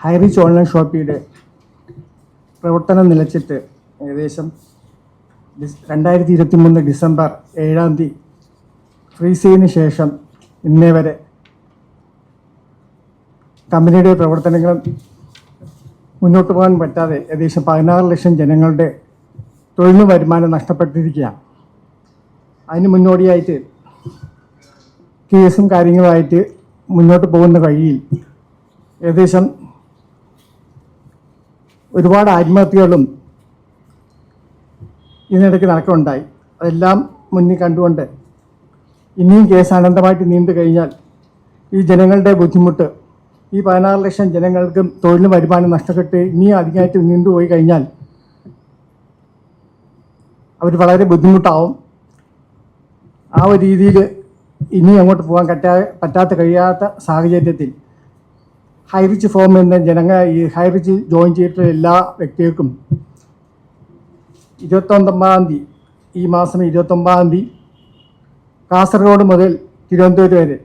Highrich online ഷോപ്പിയുടെ പ്രവർത്തനം നിലച്ചിട്ട് ഏകദേശം രണ്ടായിരത്തി ഇരുപത്തി മൂന്ന് ഡിസംബർ ഏഴാം തീയതി ഫ്രീസിന് ശേഷം ഇന്നേ വരെ കമ്പനിയുടെ പ്രവർത്തനങ്ങൾ മുന്നോട്ട് പോകാൻ പറ്റാതെ ഏകദേശം പതിനാറ് ലക്ഷം ജനങ്ങളുടെ തൊഴിൽ വരുമാനം നഷ്ടപ്പെട്ടിരിക്കുകയാണ്. അതിന് മുന്നോടിയായിട്ട് കേസും കാര്യങ്ങളുമായിട്ട് മുന്നോട്ട് പോകുന്ന വഴിയിൽ ഏകദേശം ഒരുപാട് ആത്മഹത്യകളും ഇതിനിടയ്ക്ക് നടക്കുന്നുണ്ടായി. അതെല്ലാം മുന്നിൽ കണ്ടുകൊണ്ട് ഇനിയും കേസ് അനന്തമായിട്ട് നീണ്ടു കഴിഞ്ഞാൽ ഈ ജനങ്ങളുടെ ബുദ്ധിമുട്ട് ഈ പതിനാറ് ലക്ഷം ജനങ്ങൾക്കും തൊഴിലും വരുമാനം നഷ്ടപ്പെട്ട് ഇനിയും അധികമായിട്ട് നീണ്ടുപോയി കഴിഞ്ഞാൽ അവർ വളരെ ബുദ്ധിമുട്ടാവും. ആ ഒരു രീതിയിൽ ഇനി അങ്ങോട്ട് പോകാൻ പറ്റാ പറ്റാത്ത കഴിയാത്ത സാഹചര്യത്തിൽ ഹൈറിച്ച് ഫോം എന്ന ജനങ്ങൾ ഈ ഹൈറിച്ച് ജോയിൻ ചെയ്തിട്ടുള്ള എല്ലാ വ്യക്തികൾക്കും ഇരുപത്തൊമ്പതാം തീയതി ഈ മാസം ഇരുപത്തൊമ്പതാം തീയതി കാസർഗോഡ് മുതൽ തിരുവനന്തപുരം വരെ.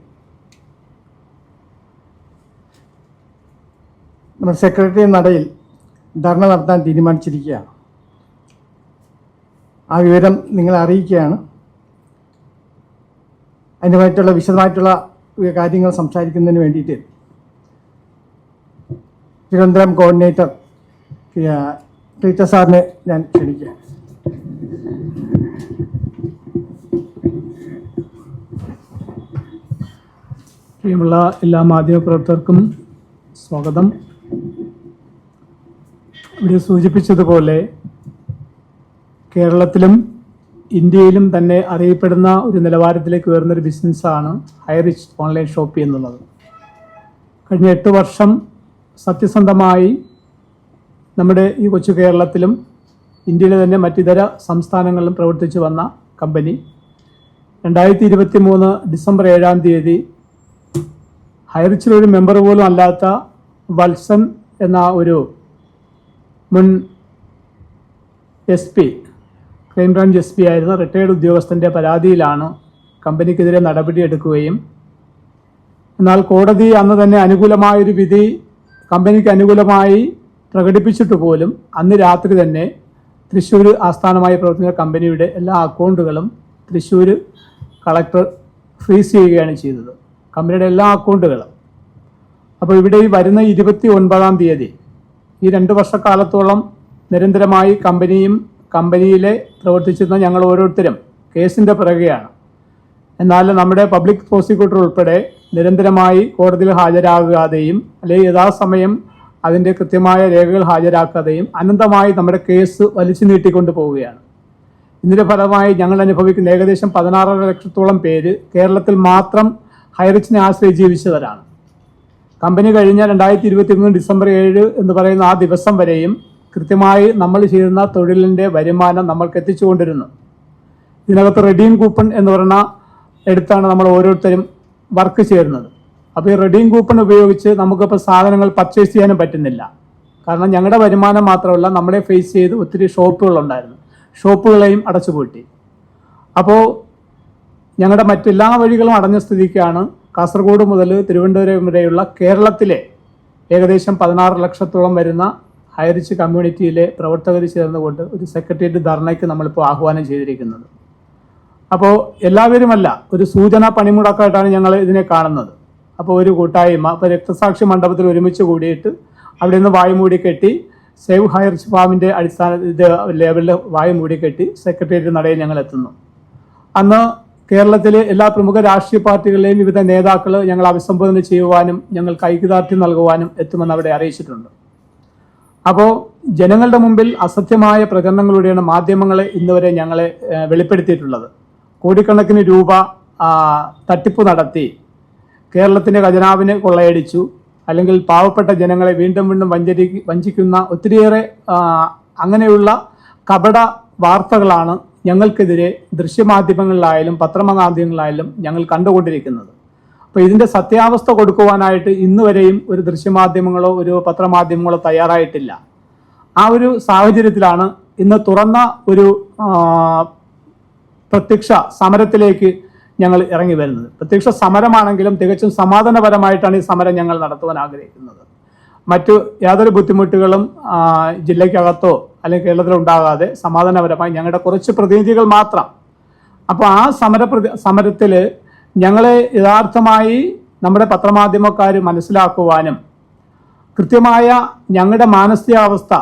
നമ്മുടെ സെക്രട്ടറി നടയിൽ ധർണ നടത്താൻ തീരുമാനിച്ചിരിക്കുകയാണ്. ആ വിവരം നിങ്ങളെ അറിയിക്കുകയാണ്. അതിനുമായിട്ടുള്ള വിശദമായിട്ടുള്ള കാര്യങ്ങൾ സംസാരിക്കുന്നതിന് വേണ്ടിയിട്ട് തിരുവനന്തപുരം കോർഡിനേറ്റർ ടീച്ചർ സാറിനെ ഞാൻ ക്ഷണിക്കാം. പ്രിയമുള്ള എല്ലാ മാധ്യമപ്രവർത്തകർക്കും സ്വാഗതം. ഇവിടെ സൂചിപ്പിച്ചതുപോലെ കേരളത്തിലും ഇന്ത്യയിലും തന്നെ അറിയപ്പെടുന്ന ഒരു നിലവാരത്തിലേക്ക് ഉയർന്നൊരു ബിസിനസ്സാണ് ഹൈറിച്ച് ഓൺലൈൻ ഷോപ്പി എന്നുള്ളത്. കഴിഞ്ഞ എട്ട് വർഷം സത്യസന്ധമായി നമ്മുടെ ഈ കൊച്ചു കേരളത്തിലും ഇന്ത്യയിലെ തന്നെ മറ്റിതര സംസ്ഥാനങ്ങളിലും പ്രവർത്തിച്ചു വന്ന കമ്പനി. രണ്ടായിരത്തി ഇരുപത്തി മൂന്ന് ഡിസംബർ ഏഴാം തീയതി ഒരു മെമ്പർ പോലും അല്ലാത്ത വത്സൻ എന്ന ഒരു മുൻ S P crime branch S P ആയിരുന്ന റിട്ടയേർഡ് ഉദ്യോഗസ്ഥന്റെ പരാതിയിലാണ് കമ്പനിക്കെതിരെ നടപടിയെടുക്കുകയും. എന്നാൽ കോടതി അന്ന് തന്നെ അനുകൂലമായൊരു വിധി കമ്പനിക്ക് അനുകൂലമായി പ്രകടിപ്പിച്ചിട്ട് പോലും അന്ന് രാത്രി തന്നെ തൃശ്ശൂർ ആസ്ഥാനമായി പ്രവർത്തിക്കുന്ന കമ്പനിയുടെ എല്ലാ അക്കൗണ്ടുകളും തൃശ്ശൂർ കളക്ടർ ഫ്രീസ് ചെയ്യുകയാണ് ചെയ്തത്. കമ്പനിയുടെ എല്ലാ അക്കൗണ്ടുകളും. അപ്പോൾ ഇവിടെ ഈ വരുന്ന ഇരുപത്തി ഒൻപതാം തീയതി ഈ രണ്ട് വർഷക്കാലത്തോളം നിരന്തരമായി കമ്പനിയും കമ്പനിയിലെ പ്രവർത്തിച്ചിരുന്ന ഞങ്ങൾ ഓരോരുത്തരും കേസിന്റെ പിറകെയാണ്. എന്നാൽ നമ്മുടെ പബ്ലിക് പ്രോസിക്യൂട്ടർ ഉൾപ്പെടെ നിരന്തരമായി കോടതിയിൽ ഹാജരാകാതെയും അല്ലെങ്കിൽ യഥാസമയം അതിന്റെ കൃത്യമായ രേഖകൾ ഹാജരാക്കാതെയും അനന്തമായി നമ്മുടെ കേസ് വലിച്ചു നീട്ടിക്കൊണ്ട് പോവുകയാണ്. ഇതിന്റെ ഫലമായി ഞങ്ങൾ അനുഭവിക്കുന്ന ഏകദേശം പതിനാറര ലക്ഷത്തോളം പേര് കേരളത്തിൽ മാത്രം ഹൈറിച്ചിനെ ആശ്രയിച്ച് ജീവിച്ചവരാണ് കമ്പനി കഴിഞ്ഞ രണ്ടായിരത്തി ഇരുപത്തി മൂന്ന് ഡിസംബർ ഏഴ് എന്ന് പറയുന്ന ആ ദിവസം വരെയും കൃത്യമായി നമ്മൾ ചെയ്യുന്ന തൊഴിലിന്റെ വരുമാനം നമ്മൾക്ക് എത്തിച്ചുകൊണ്ടിരുന്നു. ഇതിനകത്ത് റെഡീം കൂപ്പൺ എന്ന് പറയുന്ന എടുത്താണ് നമ്മൾ ഓരോരുത്തരും വർക്ക് ചേരുന്നത്. അപ്പോൾ ഈ റെഡീം കൂപ്പൺ ഉപയോഗിച്ച് നമുക്കിപ്പോൾ സാധനങ്ങൾ പർച്ചേസ് ചെയ്യാനും പറ്റുന്നില്ല. കാരണം ഞങ്ങളുടെ വരുമാനം മാത്രമല്ല നമ്മളെ ഫേസ് ചെയ്ത് ഒത്തിരി ഷോപ്പുകളുണ്ടായിരുന്നു ഷോപ്പുകളെയും അടച്ചുപൂട്ടി. അപ്പോൾ ഞങ്ങളുടെ മറ്റെല്ലാ വഴികളും അടഞ്ഞ സ്ഥിതിക്കാണ് കാസർഗോഡ് മുതൽ തിരുവനന്തപുരം വരെയുള്ള കേരളത്തിലെ ഏകദേശം പതിനാറ് ലക്ഷത്തോളം വരുന്ന ഹൈറിച്ച് കമ്മ്യൂണിറ്റിയിലെ പ്രവർത്തകർ ചേർന്നുകൊണ്ട് ഒരു സെക്രട്ടേറിയറ്റ് ധർണയ്ക്ക് നമ്മളിപ്പോൾ ആഹ്വാനം ചെയ്തിരിക്കുന്നത്. അപ്പോൾ എല്ലാവരുമല്ല ഒരു സൂചന പണിമുടക്കായിട്ടാണ് ഞങ്ങൾ ഇതിനെ കാണുന്നത്. അപ്പോൾ ഒരു കൂട്ടായ്മ ഇപ്പോൾ രക്തസാക്ഷി മണ്ഡപത്തിൽ ഒരുമിച്ച് കൂടിയിട്ട് അവിടെ നിന്ന് വായു മൂടി കെട്ടി സേവ് ഹയർ ഫാമിന്റെ അടിസ്ഥാന ഇത് ലേബലിൽ വായു മൂടി കെട്ടി സെക്രട്ടേറിയറ്റ് നടയിൽ ഞങ്ങൾ എത്തുന്നു. അന്ന് കേരളത്തിലെ എല്ലാ പ്രമുഖ രാഷ്ട്രീയ പാർട്ടികളിലെയും വിവിധ നേതാക്കൾ ഞങ്ങൾ അഭിസംബോധന ചെയ്യുവാനും ഞങ്ങൾ ഐക്യദാർഢ്യം നൽകുവാനും എത്തുമെന്ന് അവിടെ അറിയിച്ചിട്ടുണ്ട്. അപ്പോൾ ജനങ്ങളുടെ മുമ്പിൽ അസത്യമായ പ്രചരണങ്ങളിലൂടെയാണ് മാധ്യമങ്ങളെ ഇന്നുവരെ ഞങ്ങളെ വെളിപ്പെടുത്തിയിട്ടുള്ളത്. കോടിക്കണക്കിന് രൂപ തട്ടിപ്പ് നടത്തി കേരളത്തിന്റെ ഖജനാവിനെ കൊള്ളയടിച്ചു. അല്ലെങ്കിൽ പാവപ്പെട്ട ജനങ്ങളെ വീണ്ടും വീണ്ടും വഞ്ചരി വഞ്ചിക്കുന്ന ഒത്തിരിയേറെ അങ്ങനെയുള്ള കപട വാർത്തകളാണ് ഞങ്ങൾക്കെതിരെ ദൃശ്യമാധ്യമങ്ങളിലായാലും പത്രമാധ്യമങ്ങളിലായാലും ഞങ്ങൾ കണ്ടുകൊണ്ടിരിക്കുന്നത്. അപ്പോൾ ഇതിന്റെ സത്യാവസ്ഥ കൊടുക്കുവാനായിട്ട് ഇന്ന് വരെയും ഒരു ദൃശ്യമാധ്യമങ്ങളോ ഒരു പത്രമാധ്യമങ്ങളോ തയ്യാറായിട്ടില്ല. ആ ഒരു സാഹചര്യത്തിലാണ് ഇന്ന് തുറന്ന ഒരു പ്രത്യക്ഷ സമരത്തിലേക്ക് ഞങ്ങൾ ഇറങ്ങി വരുന്നത്. പ്രത്യക്ഷ സമരമാണെങ്കിലും തികച്ചും സമാധാനപരമായിട്ടാണ് ഈ സമരം ഞങ്ങൾ നടത്തുവാൻ ആഗ്രഹിക്കുന്നത്. മറ്റു യാതൊരു ബുദ്ധിമുട്ടുകളും ജില്ലയ്ക്കകത്തോ അല്ലെങ്കിൽ കേരളത്തിലോ ഉണ്ടാകാതെ സമാധാനപരമായി ഞങ്ങളുടെ കുറച്ച് പ്രതിനിധികൾ മാത്രം. അപ്പോൾ ആ സമര സമരത്തിൽ ഞങ്ങളെ യഥാർത്ഥമായി നമ്മുടെ പത്രമാധ്യമക്കാർ മനസ്സിലാക്കുവാനും കൃത്യമായ ഞങ്ങളുടെ മാനസികാവസ്ഥ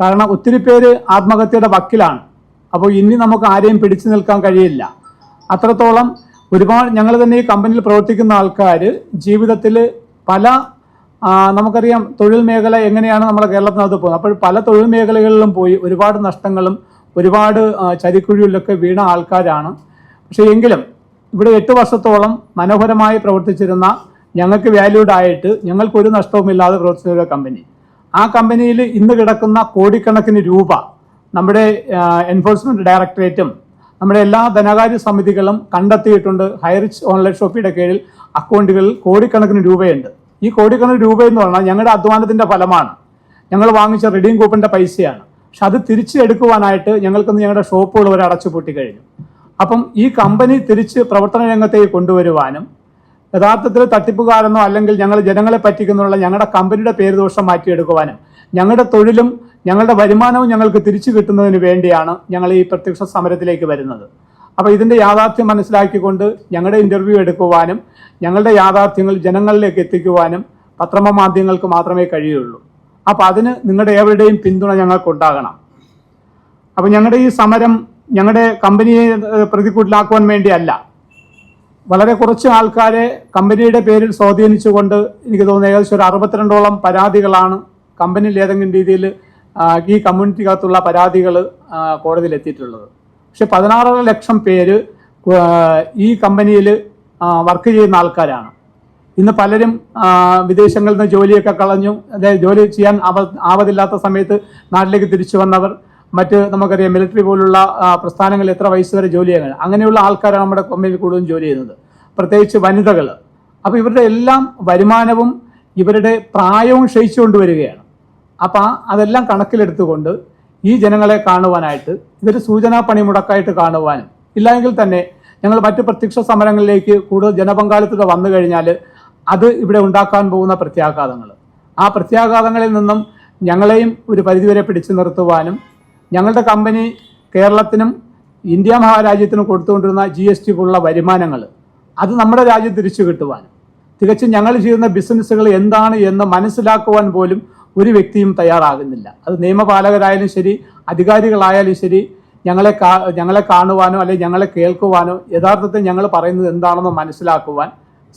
കാരണം ഒത്തിരി പേര് ആത്മഹത്യയുടെ വക്കിലാണ്. അപ്പോൾ ഇനി നമുക്ക് ആരെയും പിടിച്ചു നിൽക്കാൻ കഴിയില്ല. അത്രത്തോളം ഒരുപാട് ഞങ്ങൾ തന്നെ ഈ കമ്പനിയിൽ പ്രവർത്തിക്കുന്ന ആൾക്കാർ ജീവിതത്തിൽ പല നമുക്കറിയാം തൊഴിൽ മേഖല എങ്ങനെയാണ് നമ്മുടെ കേരളത്തിനകത്ത് പോകുന്നത്. അപ്പോൾ പല തൊഴിൽ മേഖലകളിലും പോയി ഒരുപാട് നഷ്ടങ്ങളും ഒരുപാട് ചരിക്കുഴികളിലൊക്കെ വീണ ആൾക്കാരാണ്. പക്ഷേ എങ്കിലും ഇവിടെ എട്ട് വർഷത്തോളം മനോഹരമായി പ്രവർത്തിച്ചിരുന്ന ഞങ്ങൾക്ക് വാല്യൂഡ് ആയിട്ട് ഞങ്ങൾക്ക് ഒരു നഷ്ടവുമില്ലാതെ പ്രവർത്തിച്ച ഒരു കമ്പനി. ആ കമ്പനിയിൽ ഇന്ന് കിടക്കുന്ന കോടിക്കണക്കിന് രൂപ നമ്മുടെ എൻഫോഴ്സ്മെന്റ് ഡയറക്ടറേറ്റും നമ്മുടെ എല്ലാ ധനകാര്യ സമിതികളും കണ്ടെത്തിയിട്ടുണ്ട്. ഹൈറിച്ച് ഓൺലൈൻ ഷോപ്പിയുടെ കീഴിൽ അക്കൗണ്ടുകളിൽ കോടിക്കണക്കിന് രൂപയുണ്ട്. ഈ കോടിക്കണക്കിന് രൂപ എന്ന് പറഞ്ഞാൽ ഞങ്ങളുടെ അധ്വാനത്തിന്റെ ഫലമാണ്. ഞങ്ങൾ വാങ്ങിച്ച റിഡീം കൂപ്പിന്റെ പൈസയാണ്. പക്ഷെ അത് തിരിച്ചെടുക്കുവാനായിട്ട് ഞങ്ങൾക്കൊന്ന് ഞങ്ങളുടെ ഷോപ്പുകൾ വരെ അടച്ചു പൂട്ടി കഴിഞ്ഞു. അപ്പം ഈ കമ്പനി തിരിച്ച് പ്രവർത്തന രംഗത്തേക്ക് കൊണ്ടുവരുവാനും യഥാർത്ഥത്തിൽ തട്ടിപ്പുകാരെന്നോ അല്ലെങ്കിൽ ഞങ്ങൾ ജനങ്ങളെ പറ്റിക്കുന്നുള്ള ഞങ്ങളുടെ കമ്പനിയുടെ പേര് ദോഷം മാറ്റിയെടുക്കുവാനും ഞങ്ങളുടെ തൊഴിലും ഞങ്ങളുടെ വരുമാനവും ഞങ്ങൾക്ക് തിരിച്ചു കിട്ടുന്നതിന് വേണ്ടിയാണ് ഞങ്ങൾ ഈ പ്രത്യക്ഷ സമരത്തിലേക്ക് വരുന്നത്. അപ്പോൾ ഇതിന്റെ യാഥാർത്ഥ്യം മനസ്സിലാക്കിക്കൊണ്ട് ഞങ്ങളുടെ ഇന്റർവ്യൂ എടുക്കുവാനും ഞങ്ങളുടെ യാഥാർത്ഥ്യങ്ങൾ ജനങ്ങളിലേക്ക് എത്തിക്കുവാനും പത്രമാധ്യമങ്ങൾക്ക് മാത്രമേ കഴിയുള്ളൂ. അപ്പോൾ അതിന് നിങ്ങളുടെ ഏവരുടെയും പിന്തുണ ഞങ്ങൾക്കുണ്ടാകണം. അപ്പോൾ ഞങ്ങളുടെ ഈ സമരം ഞങ്ങളുടെ കമ്പനിയെ പ്രതികൂട്ടിലാക്കുവാൻ വേണ്ടിയല്ല. വളരെ കുറച്ച് ആൾക്കാരെ കമ്പനിയുടെ പേരിൽ സ്വാധീനിച്ചുകൊണ്ട് എനിക്ക് തോന്നുന്നു ഏകദേശം ഒരു അറുപത്തിരണ്ടോളം പരാതികളാണ് കമ്പനിയിൽ ഏതെങ്കിലും രീതിയിൽ ഈ കമ്മ്യൂണിറ്റിക്കകത്തുള്ള പരാതികൾ കോടതിയിൽ എത്തിയിട്ടുള്ളത്. പക്ഷെ പതിനാറര ലക്ഷം പേര് ഈ കമ്പനിയിൽ വർക്ക് ചെയ്യുന്ന ആൾക്കാരാണ്. ഇന്ന് പലരും വിദേശങ്ങളിൽ നിന്ന് ജോലിയൊക്കെ കളഞ്ഞു. അതായത് ജോലി ചെയ്യാൻ ആവ ആവതില്ലാത്ത സമയത്ത് നാട്ടിലേക്ക് തിരിച്ചു വന്നവർ മറ്റ് നമുക്കറിയാം മിലിറ്ററി പോലുള്ള പ്രസ്ഥാനങ്ങളിൽ എത്ര വയസ്സ് വരെ ജോലി ചെയ്യാൻ അങ്ങനെയുള്ള ആൾക്കാരാണ് നമ്മുടെ കമ്പനിയിൽ കൂടുതലും ജോലി ചെയ്യുന്നത്. പ്രത്യേകിച്ച് വനിതകൾ അപ്പോൾ ഇവരുടെ എല്ലാം വരുമാനവും ഇവരുടെ പ്രായവും ക്ഷയിച്ചുകൊണ്ട് വരികയാണ് അപ്പം അതെല്ലാം കണക്കിലെടുത്തുകൊണ്ട് ഈ ജനങ്ങളെ കാണുവാനായിട്ട് ഇതൊരു സൂചനാ പണിമുടക്കായിട്ട് കാണുവാനും ഇല്ലെങ്കിൽ തന്നെ ഞങ്ങൾ മറ്റു പ്രത്യക്ഷ സമരങ്ങളിലേക്ക് കൂടുതൽ ജനപങ്കാളിത്തത വന്നു കഴിഞ്ഞാൽ അത് ഇവിടെ ഉണ്ടാക്കാൻ പോകുന്ന പ്രത്യാഘാതങ്ങൾ ആ പ്രത്യാഘാതങ്ങളിൽ നിന്നും ഞങ്ങളെയും ഒരു പരിധിവരെ പിടിച്ചു നിർത്തുവാനും ഞങ്ങളുടെ കമ്പനി കേരളത്തിനും ഇന്ത്യ മഹാരാജ്യത്തിനും കൊടുത്തുകൊണ്ടിരുന്ന ജി എസ് ടി പോലുള്ള വരുമാനങ്ങൾ അത് നമ്മുടെ രാജ്യം തിരിച്ചു കിട്ടുവാനും തികച്ചും ഞങ്ങൾ ചെയ്യുന്ന ബിസിനസ്സുകൾ എന്താണ് എന്ന് മനസ്സിലാക്കുവാൻ പോലും ഒരു വ്യക്തിയും തയ്യാറാകുന്നില്ല. അത് നിയമപാലകരായാലും ശരി അധികാരികളായാലും ശരി ഞങ്ങളെ കാ ഞങ്ങളെ കാണുവാനോ അല്ലെങ്കിൽ ഞങ്ങളെ കേൾക്കുവാനോ യഥാർത്ഥത്തിൽ ഞങ്ങൾ പറയുന്നത് എന്താണെന്ന് മനസ്സിലാക്കുവാൻ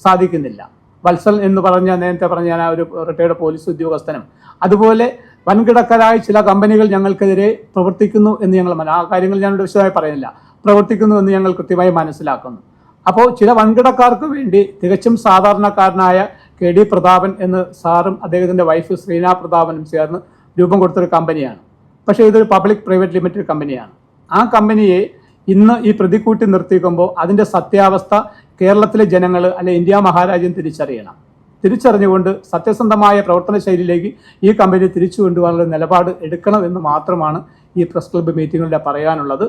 സാധിക്കുന്നില്ല. വത്സൽ എന്ന് പറഞ്ഞ നേരത്തെ പറഞ്ഞ ഞാൻ ഒരു റിട്ടയർഡ് പോലീസ് ഉദ്യോഗസ്ഥനും. അതുപോലെ വൻകിടക്കരായ ചില കമ്പനികൾ ഞങ്ങൾക്കെതിരെ പ്രവർത്തിക്കുന്നു എന്ന് ഞങ്ങൾ ആ കാര്യങ്ങൾ ഞാൻ വിശദമായി പറയുന്നില്ല. പ്രവർത്തിക്കുന്നു എന്ന് ഞങ്ങൾ കൃത്യമായി മനസ്സിലാക്കുന്നു. അപ്പോൾ ചില വൻകിടക്കാർക്ക് വേണ്ടി തികച്ചും സാധാരണക്കാരനായ കെ ഡി പ്രതാപൻ എന്ന് സാറും അദ്ദേഹത്തിന്റെ വൈഫ് ശ്രീന പ്രതാപനും ചേർന്ന് രൂപം കൊടുത്തൊരു കമ്പനിയാണ്. പക്ഷേ ഇതൊരു പബ്ലിക് പ്രൈവറ്റ് ലിമിറ്റഡ് കമ്പനിയാണ്. ആ കമ്പനിയെ ഇന്ന് ഈ പ്രതിക്കൂട്ടി നിർത്തിക്കുമ്പോൾ അതിന്റെ സത്യാവസ്ഥ കേരളത്തിലെ ജനങ്ങൾ അല്ലെ ഇന്ത്യ മഹാരാജ്യം തിരിച്ചറിയണം. തിരിച്ചറിഞ്ഞുകൊണ്ട് സത്യസന്ധമായ പ്രവർത്തന ശൈലിയിലേക്ക് ഈ കമ്പനി തിരിച്ചു കൊണ്ടുപോകാനുള്ള നിലപാട് എടുക്കണം എന്ന് മാത്രമാണ് ഈ പ്രസ് ക്ലബ്ബ് മീറ്റിങ്ങിലൂടെ പറയാനുള്ളത്.